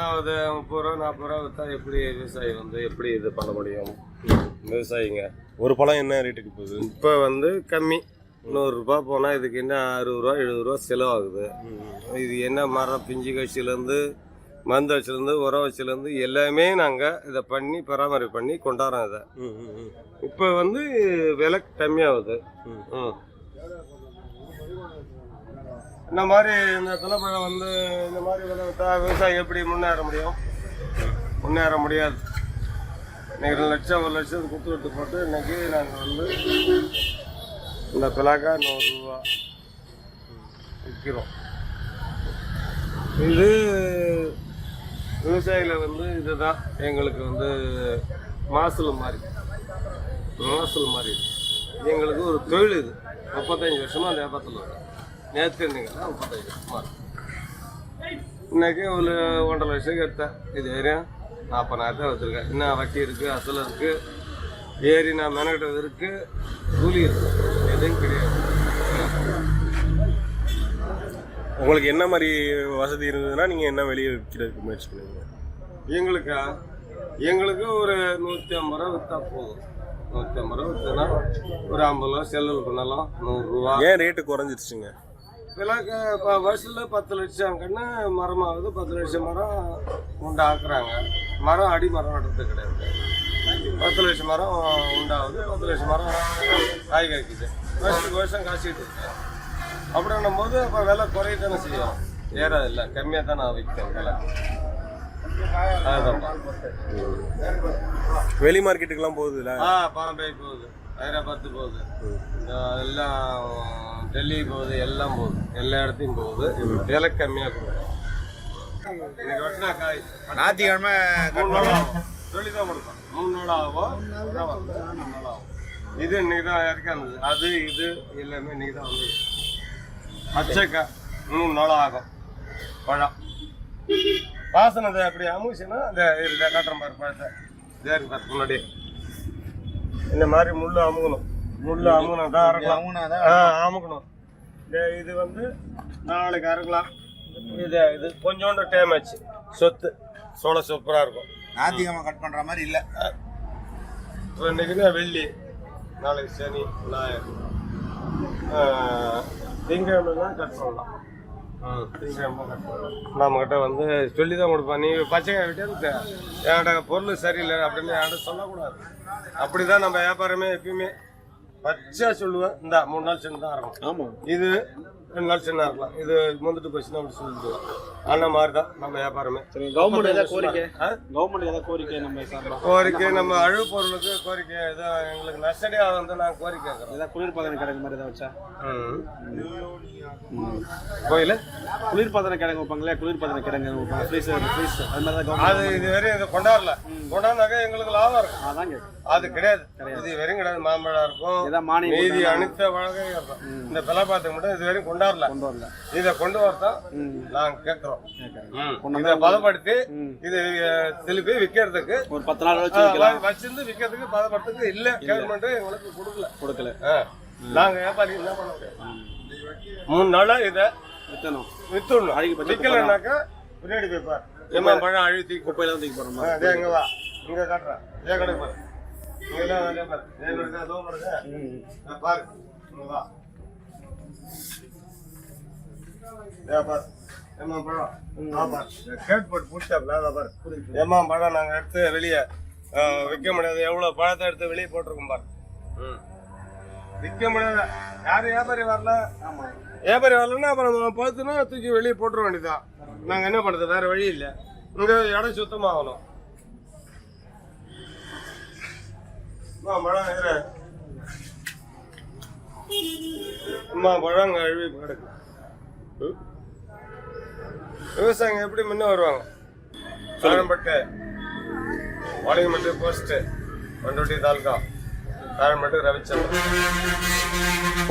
அது முப்பது ரூபா நாற்பது ரூபா விற்றா எப்படி விவசாயி வந்து எப்படி இது பண்ண முடியும்? விவசாயிங்க. ஒரு பழம் என்ன ரேட்டுக்கு போகுது? இப்போ வந்து கம்மி. நூறுரூபா போனால் இதுக்கு என்ன அறுபது ரூபா எழுபது ரூபா செலவாகுது. இது என்ன மரம் பிஞ்சு கட்சியிலேருந்து மருந்து வச்சுலேருந்து உரம் வச்சுலேருந்து எல்லாமே நாங்கள் இதை பண்ணி பராமரிப்பு பண்ணி கொண்டாடுறோம் இதை. இப்போ வந்து விலை கம்மியாகுது. ம். இந்த மாதிரி இந்த பிள்ளைப்பழம் வந்து இந்த மாதிரி விலை விட்டா எப்படி முன்னேற முடியும்? முன்னேற முடியாது. இன்னைக்கு ரெண்டு லட்சம் ஒரு லட்சம் கொடுத்து விட்டு போட்டு இன்னைக்கு நாங்கள் வந்து இந்த பிளாக்கா நூறுரூவா விற்கிறோம் இது விவசாயிகளை வந்து இதுதான். எங்களுக்கு வந்து மாசல் மாதிரி மாசல் மாதிரி எங்களுக்கு ஒரு தொழில் இது. முப்பத்தஞ்சு வருஷமாக அந்த வியாபாரத்தில் நேற்று இன்னைக்கு முப்பத்தஞ்சு இன்னைக்கு ஒரு ஒன்றரை லட்சம் எடுத்தேன் இது வரையும் நாற்பதாயிரம் தான் வச்சுருக்கேன். இன்னும் வட்டி இருக்குது அசல் இருக்குது ஏறி நான் மெனக்கிட்டது இருக்குது கூலி இருக்கு. எதுவும் கிடையாது. உங்களுக்கு என்ன மாதிரி வசதி இருந்ததுன்னா நீங்கள் என்ன வெளியே விற்கிறதுக்கு முயற்சி பண்ணுவீங்க? எங்களுக்கா? எங்களுக்கு ஒரு நூற்றி ஐம்பது ரூபா விற்றா போதும். நூற்றி ஐம்பது ரூபா விற்றுனா ஒரு ஐம்பது ரூபா செலவு பண்ணலாம் நூறுரூவா ஏன் ரேட்டு குறைஞ்சிருச்சுங்க? விலைக்கு இப்போ வருஷத்தில் பத்து லட்சம் கன்று மரமாகுது பத்து லட்சம் மரம் உண்டாக்குறாங்க. மரம் அடி மரம் நடுறது கிடையாது. பத்து லட்சம் மரம் உண்டாகுது பத்து லட்சம் மரம் காய் காய்க்குது. வருஷத்துக்கு வருஷம் காய்ச்சிட்டு இருக்கு. அப்படின்னும் போது அப்போ விலை குறையத்தானே செய்யும். ஏறாது இல்லை கம்மியாக தான் நான் விற்கிறேன் விலை. வெளி மார்க்கெட்டுக்கெல்லாம் போகுதுல்ல ஆ பாம்பே போகுது. ஹைதராபாத்து போகுது. எல்லாம் டெல்லி போகுது எல்லாம் போகுது. எல்லா இடத்தையும் போகுது விலை கம்மியாக போகுது இன்னைக்கு வெட்டினா காய் ஞாயிற்றுக்கிழமை மூணு நாள் ஆகும். சொல்லி தான் கொடுப்பேன் மூணு நாள் ஆகும். மூணு நாள் ஆகும். இது இன்னைக்கு தான் இறக்கானது அது இது எல்லாமே இன்னைக்கு தான் வந்து பச்சைக்காய் மூணு நாள் ஆகும். பழம். வாசனை அப்படி அமுச்சுன்னா அந்த இந்த காட்டுற மாதிரி பழத்தை. தேருக்கு பார்த்து முன்னாடி இந்த மாதிரி முள்ளு அமுகணும். முள்ளு அமுகணும் தான் அமுகுனாதான் ஆ அமுக்கணும் இந்த இது வந்து நாளைக்கு அறுக்கலாம் இது இது கொஞ்சோண்டு டேமேஜ் சொத்து. சோள சூப்பராக இருக்கும். ஞாயிற்றுக்கிழமை கட் பண்ற மாதிரி இல்ல. இப்போ இன்னைக்கு தான் வெள்ளி நாளைக்கு சனி ஞாயிறு. ஆ, திங்கக்கிழமை கட் பண்ணலாம். நம்மக்கிட்ட வந்து சொல்லி தான் கொடுப்பேன். நீ பச்சைக்காய் விட்டு என்கிட்ட பொருள் சரியில்லை அப்படின்னு என்கிட்ட சொல்லக்கூடாது. அப்படி தான் நம்ம வியாபாரமே எப்பயுமே. பச்சையா சொல்லுவேன். இந்த மூணு நாள் சின்ன தான் இருக்கும் ஆமாம் இது ரெண்டு நாள் சின்ன இருக்கலாம். இது முந்துட்டு போச்சுன்னா அப்படி சொல்லிடுவோம் அந்த மாதிரி தான் நம்ம வியாபாரமே. கவர்மெண்ட் ஏதாவது கோரிக்கை? கவர்மெண்ட் ஏதாவது கோரிக்கை நம்ம கோரிக்கை நம்ம அழுவு பொருளுக்கு கோரிக்கை ஏதோ எங்களுக்கு நஷ்டடியாக வந்து நாங்கள் கோரிக்கை ஏதாவது குளிர்பதன கிடங்கு மாதிரி ஏதாவது வச்சா? கோயில்? குளிர்பதன கிடங்கு வைப்பாங்களே குளிர்பதன கிடங்கு வைப்பாங்க. ஃப்ரீசர் ஃப்ரீஸ் அது மாதிரி தான் அது கவர்மெண்ட் இது வரையும் இதை கொண்டாடல. கொண்டாடினாக்கா எங்களுக்கு லாபம் இருக்கும். அதான் அது கிடையாது. இது வரையும் கிடையாது. மாம்பழம் இருக்கும். ஏதாவது மானியம் மீதி அனைத்த வழக்கம் இருக்கும். இந்த பிளப்பாத்துக்கு மட்டும் இது வரையும் கொண்டாடல. கொண்டு வரல. இதை கொண்டு வரதான் ம். நாங்க கேட்கிறோம் இதை பதப்படுத்தி. இது திருப்பி விற்கிறதுக்கு ஒரு பத்து நாள் வச்சு வச்சிருந்து விற்கிறதுக்கு பதப்படுறதுக்கு இல்ல. கவர்மெண்ட் எங்களுக்கு கொடுக்கல. கொடுக்கல. ஆ. நாங்க வியாபாரி என்ன பண்ண முடியும் மூணு நாளா இதை வித்தணும். வித்துடணும். அதிகபட்சம் விற்கலனாக்கா பின்னாடி போய் பாரு. ஏமா பழம் அழுத்தி குப்பையில தான் தூக்கி போடுறோம் ஆ, இதே இங்க வா. இங்க காட்டுறேன் ஏன் கடை பாரு. இங்க எல்லாம் அதே பாரு. ஏன் கடை அதோ பாருங்க. பாரு. இங்க வா. ஏ பாரு. ஏமா பழம். ஆ பாரு. கேட் போட்டு பூச்சாப்ல அதான் பாரு. ஏமா பழம் நாங்க எடுத்து வெளியே விற்க முடியாது. எவ்வளவு பழத்தை எடுத்து வெளியே போட்டிருக்கோம் பாரு. விற்க முடியாது. யாரும் வியாபாரி வரல. வியாபாரி வரலன்னா அப்புறம் பார்த்துனா தூக்கி வெளியே போட்டுற வேண்டியதான் நாங்கள் என்ன பண்ணுறது வேறு வழி இல்லை. இங்கே இடம் சுத்தமாகணும். அம்மா, பழம் அம்மா பழம் அழுவி கிடக்கு விவசாயிங்க எப்படி முன்ன வருவாங்க? சாரம்பட்டு வாலியம்பட்டு போஸ்ட் பண்டோட்டி தாலுகா சாரம்பட்டு ரவிச்சந்திரன்.